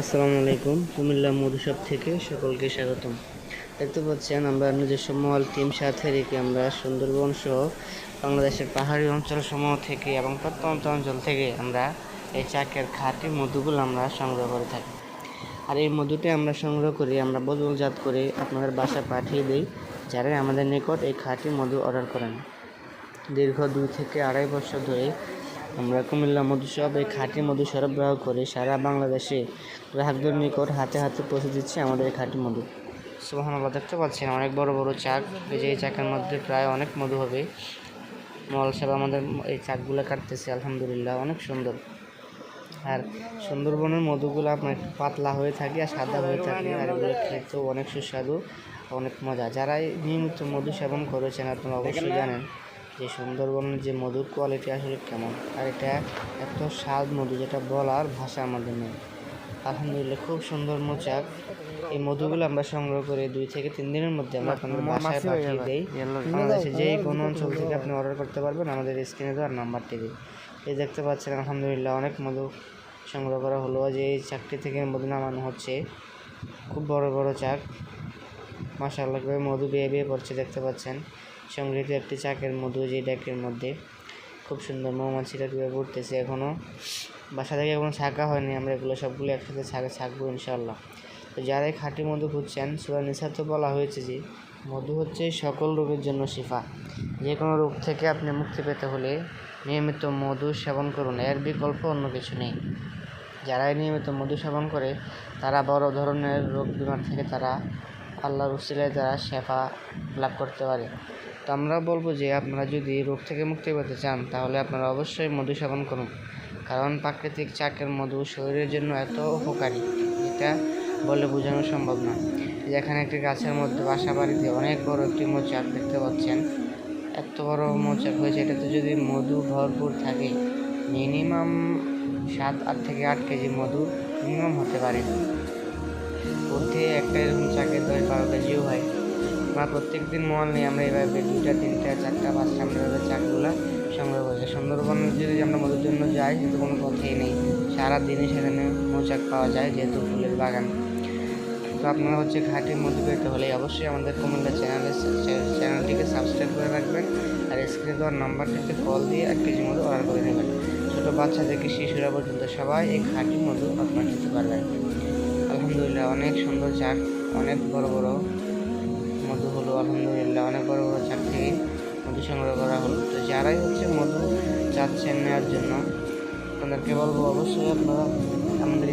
আসসালামু আলাইকুম, কুমিল্লা মধুসব থেকে সকলকে স্বাগতম। দেখতে পাচ্ছেন, আমরা নিজস্ব মল টিম সাথে রেখে আমরা সুন্দরবন সহ বাংলাদেশের পাহাড়ি অঞ্চল সমূহ থেকে এবং প্রত্যন্ত অঞ্চল থেকে আমরা এই চাকের খাঁটি মধুগুলো আমরা সংগ্রহ করে থাকি। আর এই মধুটি আমরা সংগ্রহ করি, আমরা বদলজাত করে আপনাদের বাসায় পাঠিয়ে দিই, যারা আমাদের নিকট এই খাঁটি মধু অর্ডার করেন। দীর্ঘ দুই থেকে আড়াই বছর ধরে আমরা কুমিল্লা মধুসব এই খাঁটি মধু সরবরাহ করে সারা বাংলাদেশে গ্রাহকদের নিকট হাতে হাতে পৌঁছে দিচ্ছে আমাদের খাঁটি মধু। সুবহানাল্লাহ, দেখতে পাচ্ছেন অনেক বড় বড় চাক। এই যে এই চাকের মধ্যে প্রায় অনেক মধু হবে। মল সাহেব আমাদের এই চাকগুলো কাটতেছে, আলহামদুলিল্লাহ, অনেক সুন্দর। আর সুন্দরবনের মধুগুলো আপনার পাতলা হয়ে থাকে আর সাদা হয়ে থাকে, আর এগুলো খেতেও অনেক সুস্বাদু, অনেক মজা। যারা নিয়মিত মধু সেবন করেছেন আপনারা অবশ্যই জানেন। যে সুন্দরবনের যে মধুর কোয়ালিটি আসলে কেমন আর এটা এত স্বাদ মধু যেটা বলার ভাষা আমাদের নেই। আলহামদুলিল্লাহ খুব সুন্দর মোচাক। এই মধুগুলো আমরা সংগ্রহ করে দুই থেকে তিন দিনের মধ্যে আমরা আপনাদের বাসায় পাঠিয়ে দিই। বাংলাদেশে যে কোনো অঞ্চল থেকে আপনি অর্ডার করতে পারবেন আমাদের স্ক্রিনে দেওয়ার নাম্বারটি দিই এই দেখতে পাচ্ছেন আলহামদুলিল্লাহ অনেক মধু সংগ্রহ করা হলো। যে এই চাকটি থেকে মধু নামানো হচ্ছে খুব বড় বড় চাক। মাসাল্লাহ করে মধু বেয়ে বেয়ে পড়ছে দেখতে পাচ্ছেন। সংগৃহীত একটি চাকের মধু যে ডেকের মধ্যে খুব সুন্দর মৌমাছিটা কীভাবে পড়তেছে এখনও বাসা থেকে এখনও ছাকা হয়নি, আমরা এগুলো সবগুলো একসাথে ছাকা ছাকবো ইনশাল্লাহ তো যারা এই খাঁটি মধু খুঁজছেন, সুরা নিসা তো বলা হয়েছে যে, মধু হচ্ছে সকল রোগের জন্য শিফা। যে কোনো রোগ থেকে আপনি মুক্তি পেতে হলে নিয়মিত মধু সেবন করুন, এর বিকল্প অন্য কিছু নেই। যারা এই নিয়মিত মধু সেবন করে, তারা বড় ধরনের রোগ বিমার থেকে তারা আল্লাহর উসিলায় তারা শেফা লাভ করতে পারে। তো আমরা বলব যে, আপনারা যদি রোগ থেকে মুক্তি পেতে চান, তাহলে আপনারা অবশ্যই মধু সেবন করুন। কারণ প্রাকৃতিক চাকের মধু শরীরের জন্য এত উপকারী এটা বলে বোঝানো সম্ভব না। যেখানে একটি গাছের মধ্যে বাসা বাড়িতে অনেক বড় একটি মোচাক দেখতে পাচ্ছেন। এত বড় মোচাক হয়েছে, এটাতে যদি মধু ভরপুর থাকে, মিনিমাম সাত আট থেকে আট কেজি মধু মিনিমাম হতে পারে। প্রতি একটা এরকম চাকের আমরা প্রত্যেক দিন মল নিয়ে আমরা এভাবে দুটা তিনটা, চারটা, পাঁচটা, আমরা এভাবে চাকগুলা সংগ্রহ করি। সুন্দরবনে যদি আমরা মধুর জন্য যাই, কিন্তু কোনো কথাই নেই। সারাদিনই সেখানে মৌচাক পাওয়া যায়, যেহেতু ফুলের বাগান। তো আপনারা হচ্ছে ঘাটে মধু পেতে হলে অবশ্যই আমাদের কুমিল্লা চ্যানেলে চ্যানেলটিকে সাবস্ক্রাইব করে রাখবেন। আর স্ক্রিনে দেওয়ার নাম্বারটিতে কল দিয়ে এক কেজি মধু অর্ডার করে নেবেন। ছোটো বাচ্চা থেকে শিশুরা পর্যন্ত সবাই এই খাঁটি মধু আপনারা খেতে পারবেন। আলহামদুলিল্লাহ, অনেক সুন্দর চাক অনেক বড় বড় মধু হলো, আলহামদুলিল্লাহ, অনেক বড় বড় চার থেকে মধু সংগ্রহ করা হলো। তো যারাই হচ্ছে মধু চাচ্ছেন নেওয়ার জন্য, আপনাদেরকে বলব অবশ্যই আপনারা আমাদের